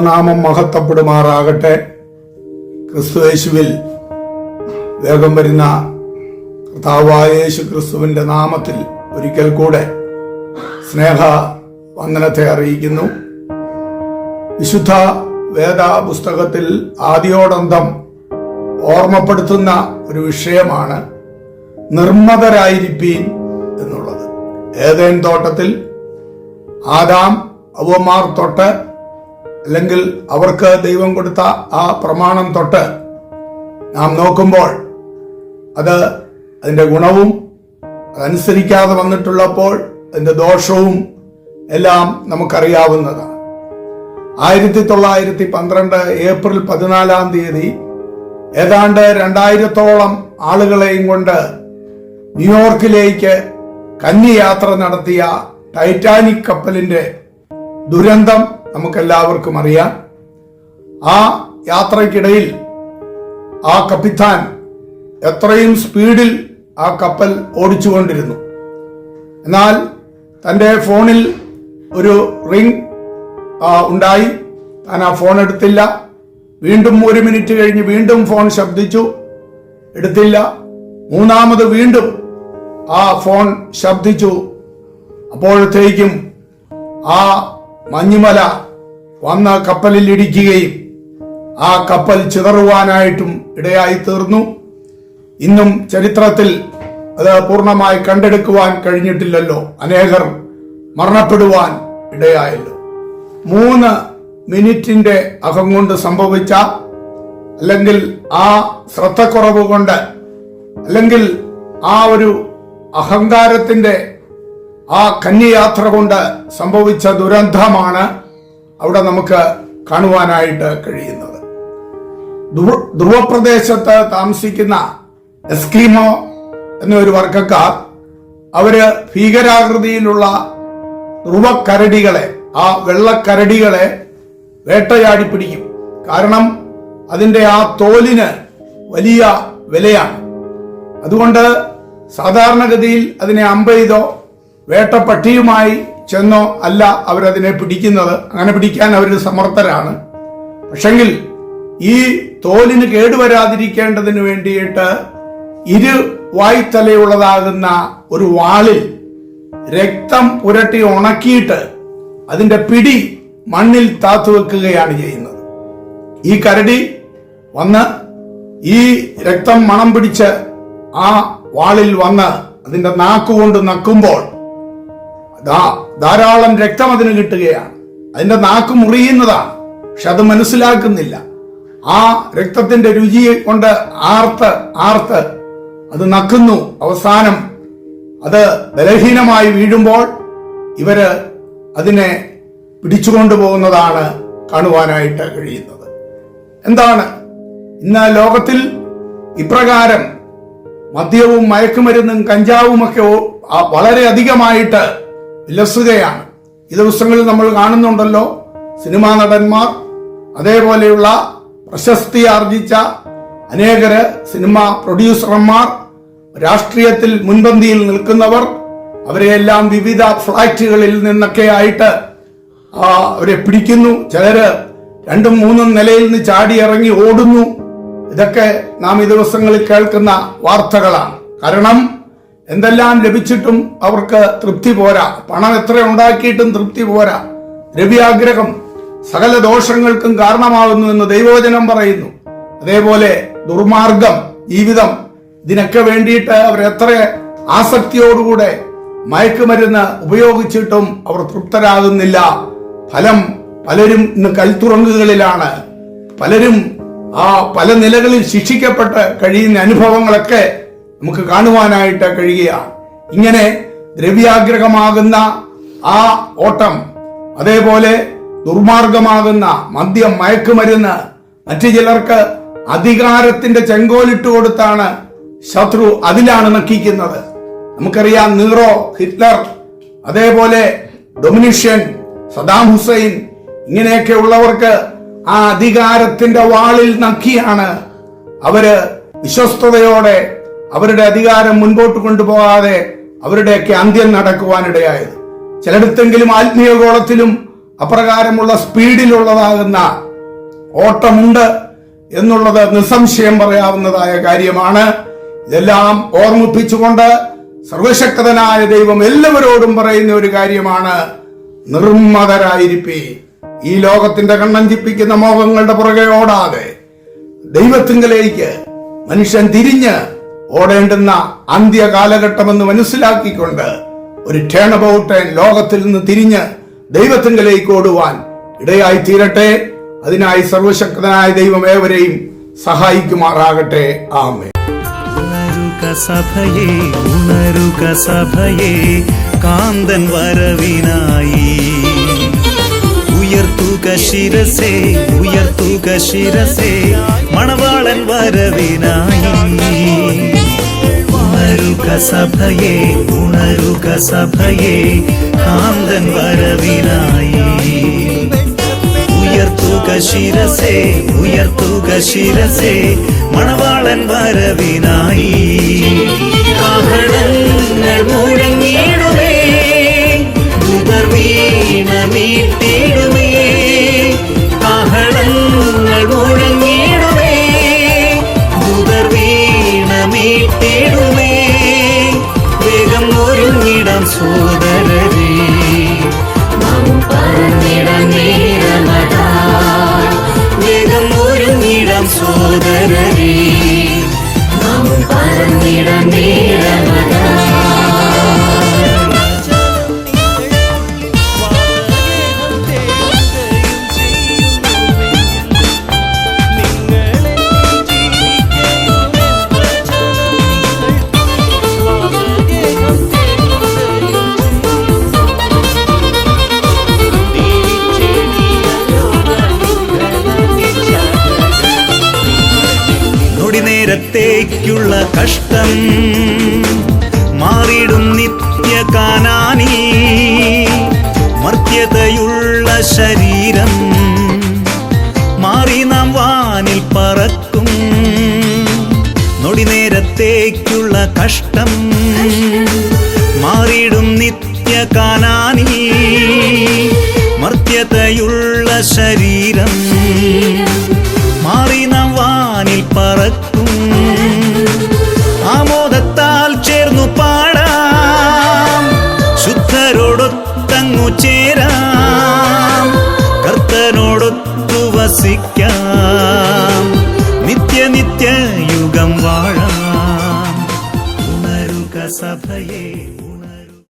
ദൈവനാമം മഹത്വപ്പെടുമാറാകട്ടെ. ക്രിസ്തുയേശുവിൽ വേഗം വരുന്ന കർത്താവായ യേശു നാമത്തിൽ ഒരിക്കൽ കൂടെ സ്നേഹ വന്ദനത്തെ അറിയിക്കുന്നു. വിശുദ്ധ വേദ പുസ്തകത്തിൽ ആദ്യോടന്തം ഓർമ്മപ്പെടുത്തുന്ന ഒരു വിഷയമാണ് നിർമ്മതരായിരിപ്പീൻ എന്നുള്ളത്. ഏതേൻ തോട്ടത്തിൽ? ആദാം അവമാർ തൊട്ട് അല്ലെങ്കിൽ അവർക്ക് ദൈവം കൊടുത്ത ആ പ്രമാണം തൊട്ട് നാം നോക്കുമ്പോൾ അത് അതിന്റെ ഗുണവും അതനുസരിക്കാതെ വന്നിട്ടുള്ളപ്പോൾ അതിന്റെ ദോഷവും എല്ലാം നമുക്കറിയാവുന്നതാണ്. ആയിരത്തി തൊള്ളായിരത്തി പന്ത്രണ്ട് ഏപ്രിൽ പതിനാലാം തീയതി ഏതാണ്ട് രണ്ടായിരത്തോളം ആളുകളെയും കൊണ്ട് ന്യൂയോർക്കിലേക്ക് കന്യയാത്ര നടത്തിയ ടൈറ്റാനിക് കപ്പലിന്റെ ദുരന്തം നമുക്കെല്ലാവർക്കും അറിയാം. ആ യാത്രയ്ക്കിടയിൽ ആ കപ്പിത്താൻ എത്രയും സ്പീഡിൽ ആ കപ്പൽ ഓടിച്ചുകൊണ്ടിരുന്നു. എന്നാൽ തന്റെ ഫോണിൽ ഒരു റിംഗ് ഉണ്ടായി. താൻ ആ ഫോൺ എടുത്തില്ല. വീണ്ടും ഒരു മിനിറ്റ് കഴിഞ്ഞ് വീണ്ടും ഫോൺ ശബ്ദിച്ചു. എടുത്തില്ല. മൂന്നാമത് വീണ്ടും ആ ഫോൺ ശബ്ദിച്ചു. അപ്പോഴത്തേക്കും ആ മഞ്ഞുമല വന്ന കപ്പലിൽ ഇടിക്കുകയും ആ കപ്പൽ ചിതറുവാനായിട്ടും ഇടയായി തീർന്നു. ഇന്നും ചരിത്രത്തിൽ അത് പൂർണമായി കണ്ടെടുക്കുവാൻ കഴിഞ്ഞിട്ടില്ലല്ലോ. അനേകർ മരണപ്പെടുവാൻ ഇടയായല്ലോ. മൂന്ന് മിനിറ്റിന്റെ അകം കൊണ്ട് സംഭവിച്ച അല്ലെങ്കിൽ ആ ശ്രദ്ധക്കുറവ് കൊണ്ട് അല്ലെങ്കിൽ ആ ഒരു അഹങ്കാരത്തിന്റെ ആ കന്യയാത്ര കൊണ്ട് സംഭവിച്ച ദുരന്തമാണ് അവിടെ നമുക്ക് കാണുവാനായിട്ട് കഴിയുന്നത്. ധ്രുവ- ധ്രുവപ്രദേശത്ത് താമസിക്കുന്ന എസ്കീമോ എന്നൊരു വർഗക്കാർ അവർ ഭീകരാകൃതിയിലുള്ള ധ്രുവക്കരടികളെ ആ വെള്ളക്കരടികളെ വേട്ടയാടി പിടിക്കും. കാരണം അതിന്റെ ആ തോലിന് വലിയ വിലയാണ്. അതുകൊണ്ട് സാധാരണഗതിയിൽ അതിനെ അമ്പെയ്തോ വേട്ടപ്പട്ടിയുമായി ചെന്നോ അല്ല അവരതിനെ പിടിക്കുന്നത്. അങ്ങനെ പിടിക്കാൻ അവർ സമർത്ഥരാണ്. പക്ഷെങ്കിൽ ഈ തോലിന് കേടുവരാതിരിക്കേണ്ടതിന് വേണ്ടിയിട്ട് ഇരു വായ്ത്തലയുള്ളതാകുന്ന ഒരു വാളിൽ രക്തം പുരട്ടി ഉണക്കിയിട്ട് അതിന്റെ പിടി മണ്ണിൽ താത്തു വെക്കുകയാണ് ചെയ്യുന്നത്. ഈ കരടി വന്ന് ഈ രക്തം മണം പിടിച്ച് ആ വാളിൽ വന്ന് അതിന്റെ നാക്കുകൊണ്ട് നക്കുമ്പോൾ ദാ- ധാരാളം രക്തം അതിന് കിട്ടുകയാണ്. അതിന്റെ നാക്ക് മുറിയുന്നതാണ്. പക്ഷെ അത് മനസ്സിലാക്കുന്നില്ല. ആ രക്തത്തിന്റെ രുചി കൊണ്ട് ആർത്ത് ആർത്ത് അത് നക്കുന്നു. അവസാനം അത് ബലഹീനമായി വീഴുമ്പോൾ ഇവർ അതിനെ പിടിച്ചുകൊണ്ടു പോകുന്നതാണ് കാണുവാനായിട്ട് കഴിയുന്നത്. എന്താണ്? ഇന്ന് ലോകത്തിൽ ഇപ്രകാരം മദ്യവും മയക്കുമരുന്നും കഞ്ചാവുമൊക്കെ ഒ- വിലസുകയാണ് ഈ ദിവസങ്ങളിൽ നമ്മൾ കാണുന്നുണ്ടല്ലോ സിനിമാ നടന്മാർ അതേപോലെയുള്ള പ്രശസ്തി ആർജിച്ച അനേകര് സിനിമ പ്രൊഡ്യൂസർമാർ രാഷ്ട്രീയത്തിൽ മുൻപന്തിയിൽ നിൽക്കുന്നവർ അവരെയെല്ലാം വിവിധ ഫ്ലാറ്റുകളിൽ നിന്നൊക്കെ ആയിട്ട് അവരെ പിടിക്കുന്നു. ചിലര് രണ്ടും മൂന്നും നിലയിൽ നിന്ന് ചാടി ഇറങ്ങി ഓടുന്നു. ഇതൊക്കെ നാം ഈ ദിവസങ്ങളിൽ കേൾക്കുന്ന വാർത്തകളാണ്. കാരണം എന്തെല്ലാം ലഭിച്ചിട്ടും അവർക്ക് തൃപ്തി പോരാ. പണം എത്ര ഉണ്ടാക്കിയിട്ടും തൃപ്തി പോരാ. ദ്രവ്യാഗ്രഹം സകല ദോഷങ്ങൾക്കും കാരണമാകുന്നു എന്ന് ദൈവവചനം പറയുന്നു. അതേപോലെ ദുർമാർഗം ജീവിതം ഇതിനൊക്കെ വേണ്ടിയിട്ട് അവർ എത്ര ആസക്തിയോടുകൂടെ മയക്കുമരുന്ന് ഉപയോഗിച്ചിട്ടും അവർ തൃപ്തരാകുന്നില്ല. ഫലം പലരും ഇന്ന് കൽത്തുറങ്ങുകളിലാണ്. പലരും ആ പല നിലകളിൽ ശിക്ഷിക്കപ്പെട്ട് കഴിയുന്ന അനുഭവങ്ങളൊക്കെ നമുക്ക് കാണുവാനായിട്ട് കഴിയുകയാണ് ഇങ്ങനെ ദ്രവ്യാഗ്രഹമാകുന്ന ആ ഓട്ടം അതേപോലെ ദുർമാർഗമാകുന്ന മദ്യം മയക്കുമരുന്ന് മറ്റു ചിലർക്ക് അധികാരത്തിന്റെ ചെങ്കോലിട്ട് കൊടുത്താണ് ശത്രു അതിലാണ് നക്കിക്കുന്നത്. നമുക്കറിയാം നീറോ ഹിറ്റ്ലർ അതേപോലെ ഡൊമിനിഷ്യൻ സദാം ഹുസൈൻ ഇങ്ങനെയൊക്കെ ഉള്ളവർക്ക് ആ അധികാരത്തിന്റെ വാളിൽ നക്കിയാണ് അവർ വിശ്വസ്തയോടെ അവരുടെ അധികാരം മുൻപോട്ട് കൊണ്ടുപോകാതെ അവരുടെയൊക്കെ അന്ത്യം നടക്കുവാനിടയായത്. ചിലടത്തെങ്കിലും ആത്മീയ ഗോളത്തിലും അപ്രകാരമുള്ള സ്പീഡിലുള്ളതാകുന്ന ഓട്ടമുണ്ട് എന്നുള്ളത് നിസ്സംശയം പറയാവുന്നതായ കാര്യമാണ്. ഇതെല്ലാം ഓർമ്മിപ്പിച്ചുകൊണ്ട് സർവശക്തനായ ദൈവം എല്ലാവരോടും പറയുന്ന ഒരു കാര്യമാണ്. നിർമ്മതരായിരിപ്പി. ഈ ലോകത്തിന്റെ കണ്ണഞ്ചിപ്പിക്കുന്ന മോഹങ്ങളുടെ പുറകെ ഓടാതെ ദൈവത്തിങ്കലേക്ക് മനുഷ്യൻ തിരിഞ്ഞ് ഓടേണ്ടുന്ന അന്ത്യ കാലഘട്ടമെന്ന് മനസ്സിലാക്കിക്കൊണ്ട് ഒരു ടേൺ അബൌട്ട് ലോകത്തിൽ നിന്ന് തിരിഞ്ഞ് ദൈവത്തിങ്കലേക്ക് ഓടുവാൻ ഇടയായി തീരട്ടെ അതിനായി സർവശക്തനായ ദൈവം ഏവരെയും സഹായിക്കുമാറാകട്ടെ. ആമേ ഉണരുക സഭയെ ഉണരുക സഭയെ കാന്തൻ വരവിനായി. ഉയർത്തുക ശിരസേ ഉയർത്തുക ശിരസേ മണവാളൻ വരവിനായി. ഉണരുക സഭയെ ഉണരുക സഭയെ കാന്തൻ വരവിനായി ഉയർത്തുക ശിരസേ ഉയർത്തുക ശിരസേ മണവാളൻ me. കഷ്ടം മാറിടും നിത്യ കാനാനി മർത്യതയുള്ള ശരീരം മാറി നാം വാനിൽ പറക്കും നൊടി നേരത്തേക്കുള്ള കഷ്ടം മാറിടും നിത്യ കാനാനി മർത്യതയുള്ള ശരീരം ചേരാം. കർത്തനോടൊത്തു വസിക്കാം.